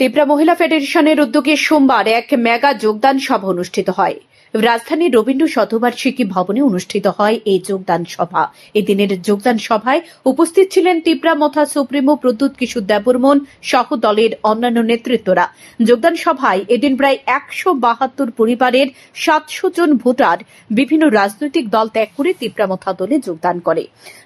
তিপ্রা মহিলা ফেডারেশনের উদ্যোগে সোমবার এক মেগা যোগদান সভা অনুষ্ঠিত হয়। রাজধানীর রবীন্দ্র শতবার্ষিকী ভবনে অনুষ্ঠিত হয় এই যোগদান সভা। এদিনের যোগদান সভায় উপস্থিত ছিলেন তিপ্রা মথা সুপ্রিমো প্রদ্যুৎ কিশোর দেববর্মন সহ দলের অন্যান্য নেতৃত্বরা। যোগদান সভায় এদিন প্রায় একশো বাহাত্তর পরিবারের সাতশো জন ভোটার বিভিন্ন রাজনৈতিক দল ত্যাগ করে তিপ্রা মথা দলে যোগদান করে।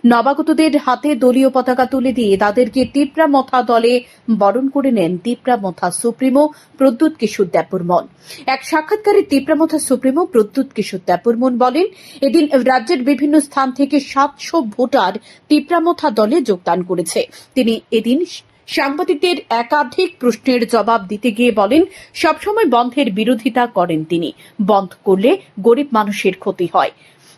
নবাগতদের হাতে দলীয় পতাকা তুলে দিয়ে তাদেরকে তিপ্রা মথা দলে বরণ করে নেন তিপ্রা মথা সুপ্রিমো প্রদ্যুৎ কিশোর দেববর্মন। এক সাক্ষাৎকারে তিপ্রা মথা সুপ্রিমো প্রদ্যুৎ কিশোর দেববর্মন বলেন, এদিন রাজ্যের বিভিন্ন স্থান থেকে সাতশো ভোটার তিপ্রামথা দলে যোগদান করেছে। তিনি এদিন সাংবাদিকদের একাধিক প্রশ্নের জবাব দিতে গিয়ে বলেন, সবসময় বন্ধের বিরোধিতা করেন তিনি। বন্ধ করলে গরিব মানুষের ক্ষতি হয়।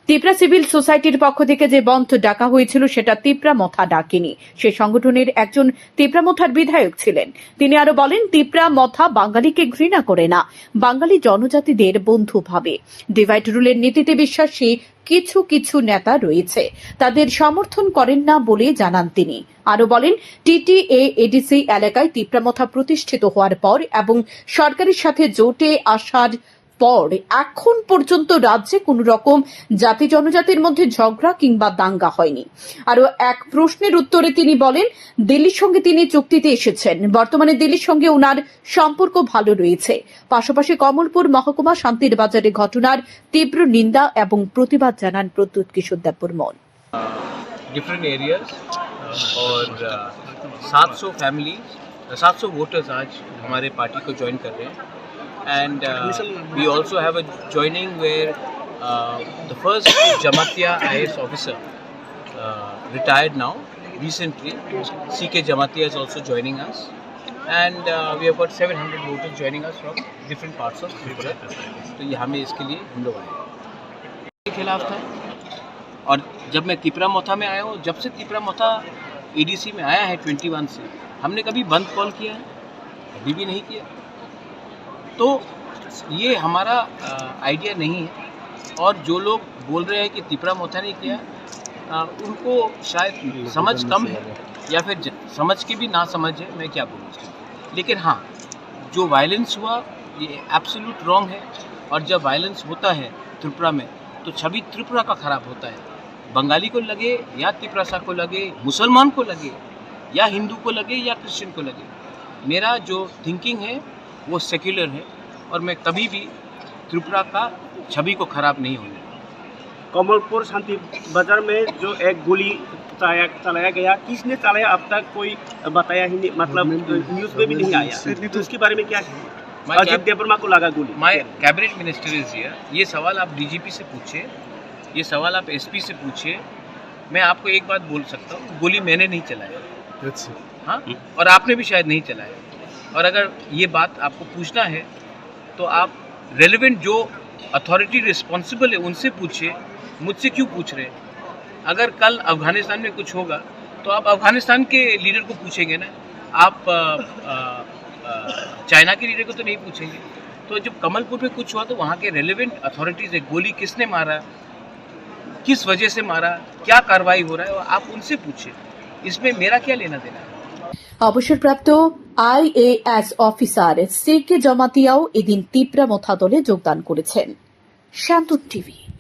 তিপ্রা সিভিল সোসাইটির পক্ষ থেকে যে বন্ধ ডাকা হয়েছিল, সেটা তিপ্রা মথা ডাকেনি। সে সংগঠনের একজন তিপ্রা মথার বিধায়ক ছিলেন। তিনি আরও বলেন তিপ্রা মথা বাঙালিকে ঘৃণা করে না। বাঙালি জনজাতিদের বন্ধু ভাবে। ডিভাইড রুলের নীতিতে বিশ্বাসী কিছু কিছু নেতা রয়েছে। তাদের সমর্থন করেন না বলে জানান তিনি। আরও বলেন, টিটিএ এডিসি এলাকায় তিপ্রামথা প্রতিষ্ঠিত হওয়ার পর এবং সরকারের সাথে জোটে আসার পর এখন পর্যন্ত রাজ্যে কোন রকম জাতি জনজাতির মধ্যে ঝগড়া কিংবা দাঙ্গা হয়নি আরও এক প্রশ্নের উত্তরে তিনি বলেন দিল্লির সঙ্গে তিনি চুক্তিতে এসেছেন বর্তমানে দিল্লির সঙ্গে ওনার সম্পর্ক ভালো রয়েছে পাশাপাশি কমলপুর মহকুমা শান্তির বাজারে ঘটনার তীব্র নিন্দা এবং প্রতিবাদ জানান প্রদ্যুৎ কিশোর দেববর্মন डिफरेंट एरियाज और सात सौ फैमिली सात सौ वोटर्स आज हमारे पार्टी को ज्वाइन कर रहे हैं And we also have a joining where the first Jamatia I S officer retired now recently. Ck jamatia is also joining us. And uh, we have got 700 voters joining us from different parts of tripura. तो ये हमें इसके लिए हम लोग आए खिलाफ था? और जब मैं तिपरा मोथा में आया हूँ जब से तिपरा मोथा एडीसी में आया है 21 से हमने कभी बंद कॉल किया है? अभी भी नहीं किया। तो ये हमारा आइडिया नहीं है। और जो लोग बोल रहे हैं कि तिपरा मोथा ने किया आ, उनको शायद समझ कम है या फिर समझ के भी ना समझ है मैं क्या बोलूँ उसके लेकिन हाँ जो वायलेंस हुआ ये एब्सोल्यूट रॉन्ग है। और जब वायलेंस होता है त्रिपुरा में तो छवि त्रिपुरा का खराब होता है। बंगाली को लगे या तिपरासा को लगे मुसलमान को लगे या हिंदू को लगे या क्रिश्चियन को लगे। मेरा जो थिंकिंग है वो सेक्युलर है और मैं कभी भी त्रिपुरा का छवि को खराब नहीं होने। कमलपुर शांति बाज़ार में जो एक गोली चलाया चलाया गया किसने चलाया? अब तक कोई बताया ही नहीं मतलब न्यूज़ में भी नहीं आया। तो उसके बारे में क्या है? अजित देववर्मा को लगा गोली। My cabinet minister is here ये सवाल आप डीजीपी से पूछिए। ये सवाल आप एसपी से पूछिए। मैं आपको एक बात बोल सकता हूँ गोली मैंने नहीं चलाया हाँ? और आपने भी शायद नहीं चलाया और अगर ये बात आपको पूछना है तो आप रेलिवेंट जो अथॉरिटी रिस्पॉन्सिबल है, उनसे पूछिए, मुझसे क्यों पूछ रहे हैं? अगर कल अफ़गानिस्तान में कुछ होगा तो आप अफ़गानिस्तान के लीडर को पूछेंगे ना? आप चाइना के लीडर को तो नहीं पूछेंगे। तो जब कमलपुर में कुछ हुआ तो वहाँ के रेलिवेंट अथॉरिटीज़ है, गोली किसने मारा? किस वजह से मारा? क्या कार्रवाई हो रहा है? आप उनसे पूछिए। इसमें मेरा क्या लेना देना है? অবসরপ্রাপ্ত আইএএস অফিসার সেকে জমাতিয়াও এদিন তীব্রা মথা দলে যোগদান করেছেন। শান্ত টিভি।